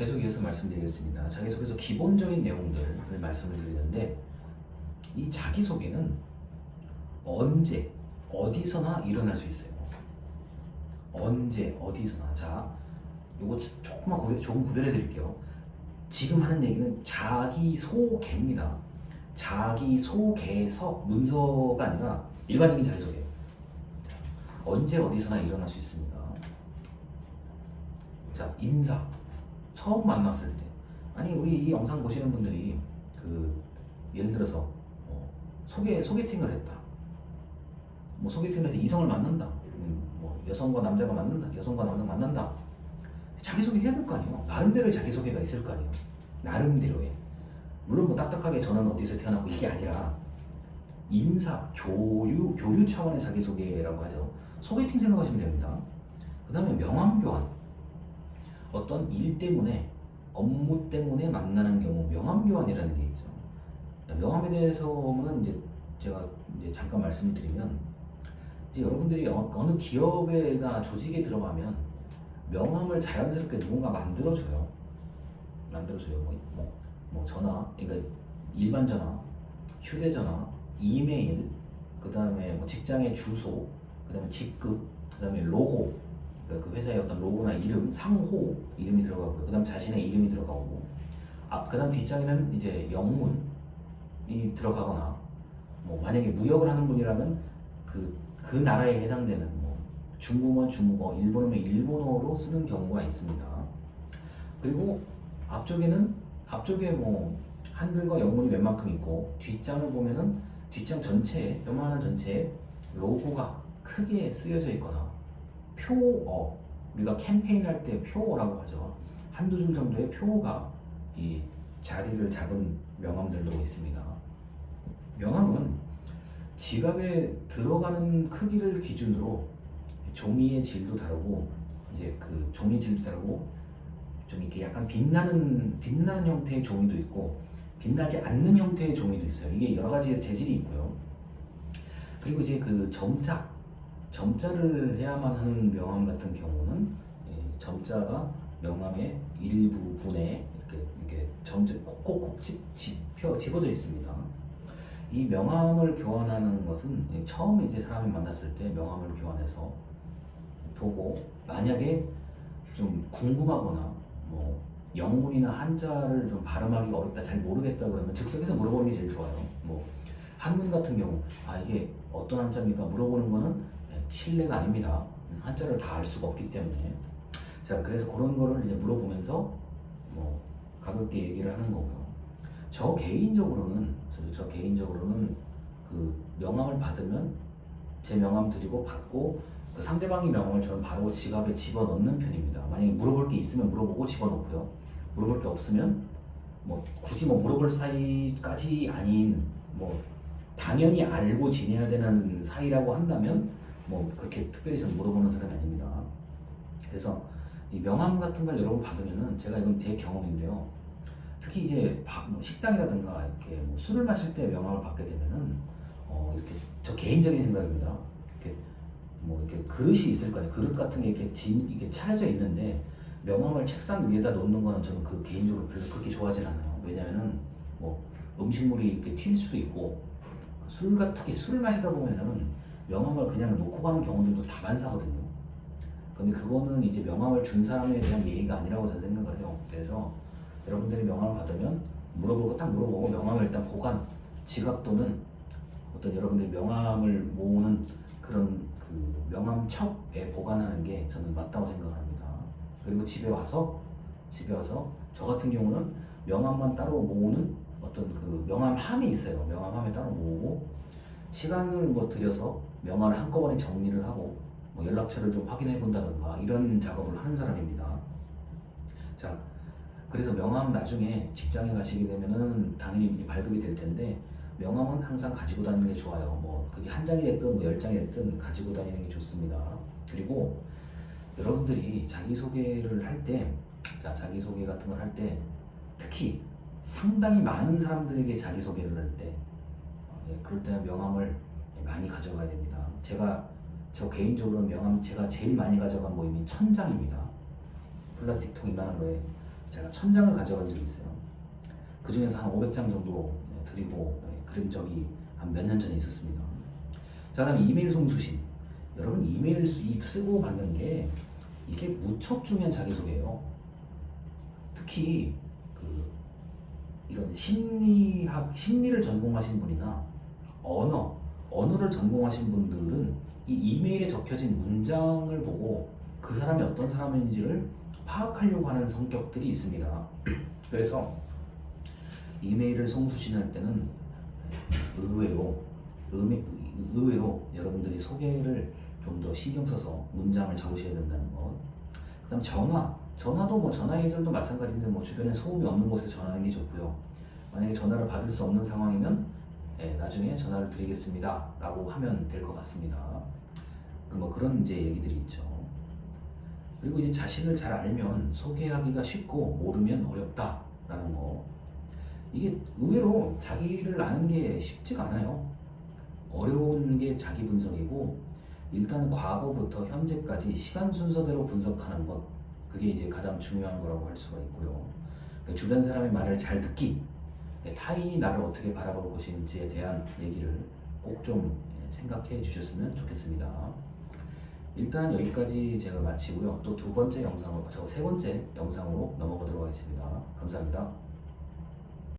계속 이어서 말씀드리겠습니다. 자기소개서 기본적인 내용들을 말씀을 드리는데 이 자기소개는 언제 어디서나 일어날 수 있어요. 언제 어디서나 자 요거 조금만 구별, 조금 구별해 드릴게요. 지금 하는 얘기는 자기소개입니다. 자기소개서 문서가 아니라 일반적인 자기소개예요. 언제 어디서나 일어날 수 있습니다. 자 인사 처음 만났을 때. 아니 우리 이 영상 보시는 분들이 그 예를 들어서 어, 소개 소개팅을 했다. 뭐 소개팅을 해서 이성을 만난다. 음, 뭐 여성과 남자가 만난다 여성과 남자가 만난다. 자기소개 해야 될 거 아니에요? 나름대로의 자기소개가 있을 거 아니에요? 나름대로의. 물론 뭐 딱딱하게 저는 어디서 태어났고 이게 아니라 인사 교류 교류 차원의 자기소개라고 하죠. 소개팅 생각하시면 됩니다. 그 다음에 명함교환 어떤 일 때문에 업무 때문에 만나는 경우 명함 교환이라는 게 있죠. 명함에 대해서는 이제 제가 이제 잠깐 말씀을 드리면 이제 여러분들이 어, 어느 기업이나 조직에 들어가면 명함을 자연스럽게 누군가 만들어줘요. 만들어줘요. 뭐, 뭐, 뭐 전화, 그러니까 일반 전화, 휴대전화, 이메일, 그 다음에 뭐 직장의 주소, 그 다음에 직급, 그 다음에 로고, 그 회사의 어떤 로고나 이름, 상호 이름이 들어가고 그다음 자신의 이름이 들어가고 앞 그다음 뒷장에는 이제 영문이 들어가거나 뭐 만약에 무역을 하는 분이라면 그 그 나라에 해당되는 뭐 중국어는 중국어, 일본어는 일본어로 쓰는 경우가 있습니다. 그리고 앞쪽에는 앞쪽에 뭐 한글과 영문이 웬만큼 있고 뒷장을 보면은 뒷장 전체에 요만한 전체에 로고가 크게 쓰여져 있거나 표어 우리가 캠페인 할 때 표어라고 하죠. 한두 줄 정도의 표어가 이 자리를 잡은 명함들도 있습니다. 명함은 지갑에 들어가는 크기를 기준으로 종이의 질도 다르고 이제 그 종이 질도 다르고 좀 이렇게 약간 빛나는 빛나는 형태의 종이도 있고 빛나지 않는 형태의 종이도 있어요. 이게 여러 가지 재질이 있고요. 그리고 이제 그 점자 점자를 해야만 하는 명함 같은 경우는 예, 점자가 명함의 일부 분에 이렇게 이렇게 점자 콕콕콕 집, 집혀 집어져 있습니다. 이 명함을 교환하는 것은 예, 처음 이제 사람이 만났을 때 명함을 교환해서 보고 만약에 좀 궁금하거나 뭐 영문이나 한자를 좀 발음하기가 어렵다 잘 모르겠다 그러면 즉석에서 물어보는 게 제일 좋아요. 뭐 한문 같은 경우 아 이게 어떤 한자입니까 물어보는 거는 네, 신뢰가 아닙니다. 음, 한자를 다 알 수가 없기 때문에. 자, 그래서 그런 거를 이제 물어보면서 뭐 가볍게 얘기를 하는 거고요. 저 개인적으로는 저, 저 개인적으로는 그 명함을 받으면 제 명함 드리고 받고 그 상대방의 명함을 저는 바로 지갑에 집어 넣는 편입니다. 만약에 물어볼 게 있으면 물어보고 집어 넣고요. 물어볼 게 없으면 뭐 굳이 뭐 물어볼 사이까지 아닌 뭐 당연히 알고 지내야 되는 사이라고 한다면 뭐 그렇게 특별히 저는 물어보는 사람이 아닙니다. 그래서 이 명함 같은 걸 여러분 받으면은 제가 이건 제 경험인데요. 특히 이제 밥, 뭐 식당이라든가 이렇게 뭐 술을 마실 때 명함을 받게 되면은 어 이렇게 저 개인적인 생각입니다. 이렇게 뭐 이렇게 그릇이 있을 거아요 그릇 같은 게 이렇게 진 이게 차려져 있는데 명함을 책상 위에다 놓는 거는 저는 그 개인적으로 별로 그렇게 좋아하진 않아요. 왜냐면은 뭐 음식물이 이렇게 튈 수도 있고 술 같은 특히 술을 마시다 보면은 명함을 그냥 놓고 가는 경우들도 다반사거든요. 근데 그거는 이제 명함을 준 사람에 대한 예의가 아니라고 저는 생각을 해요. 그래서 여러분들이 명함을 받으면 물어보고 딱 물어보고 명함을 일단 보관, 지갑 또는 어떤 여러분들이 명함을 모으는 그런 그 명함첩에 보관하는 게 저는 맞다고 생각을 합니다. 그리고 집에 와서 집에 와서 저 같은 경우는 명함만 따로 모으는 어떤 그 명함함이 있어요. 명함함에 따로 모으고 시간을 뭐 들여서 명함을 한꺼번에 정리를 하고 뭐 연락처를 좀 확인해 본다든가 이런 작업을 하는 사람입니다. 자, 그래서 명함 나중에 직장에 가시게 되면은 당연히 발급이 될 텐데 명함은 항상 가지고 다니는 게 좋아요. 뭐 그게 한 장이 됐든 뭐 열 장이 됐든 가지고 다니는 게 좋습니다. 그리고 여러분들이 자기 소개를 할 때, 자 자기 소개 같은 걸 할 때 특히 상당히 많은 사람들에게 자기 소개를 할 때, 그럴 때는 명함을 많이 가져가야 됩니다. 제가 저 개인적으로 명함 제가 제일 많이 가져간 모임이 천 장입니다. 플라스틱 통 이만한 거에 제가 천 장을 가져간 적이 있어요. 그 중에서 한 500장 정도 네, 드리고 네, 그런 적이 한 몇 년 전에 있었습니다. 자, 그다음에 이메일 송수신. 여러분 이메일 쓰고 받는 게 이게 무척 중요한 자기소개예요. 특히 그 이런 심리학 심리를 전공하신 분이나 언어 언어를 전공하신 분들은 이 이메일에 적혀진 문장을 보고 그 사람이 어떤 사람인지를 파악하려고 하는 성격들이 있습니다. 그래서 이메일을 송수신할 때는 의외로 의미, 의외로 여러분들이 소개를 좀 더 신경 써서 문장을 적으셔야 된다는 것. 그다음 전화, 전화도 뭐 전화 예절도 마찬가지인데 뭐 주변에 소음이 없는 곳에서 전화하는 게 좋고요. 만약에 전화를 받을 수 없는 상황이면 예, 나중에 전화를 드리겠습니다 라고 하면 될 것 같습니다. 그뭐 그런 이제 얘기들이 있죠. 그리고 이제 자신을 잘 알면 소개하기가 쉽고 모르면 어렵다라는 거. 이게 의외로 자기를 아는 게 쉽지가 않아요. 어려운 게 자기 분석이고 일단 과거부터 현재까지 시간 순서대로 분석하는 것 그게 이제 가장 중요한 거라고 할 수가 있고요. 그 주변 사람의 말을 잘 듣기, 네, 타인이 나를 어떻게 바라볼 것인지에 대한 얘기를 꼭 좀 생각해 주셨으면 좋겠습니다. 일단 여기까지 제가 마치고요. 또 두 번째 영상으로, 저세 번째 영상으로 넘어가도록 하겠습니다. 감사합니다.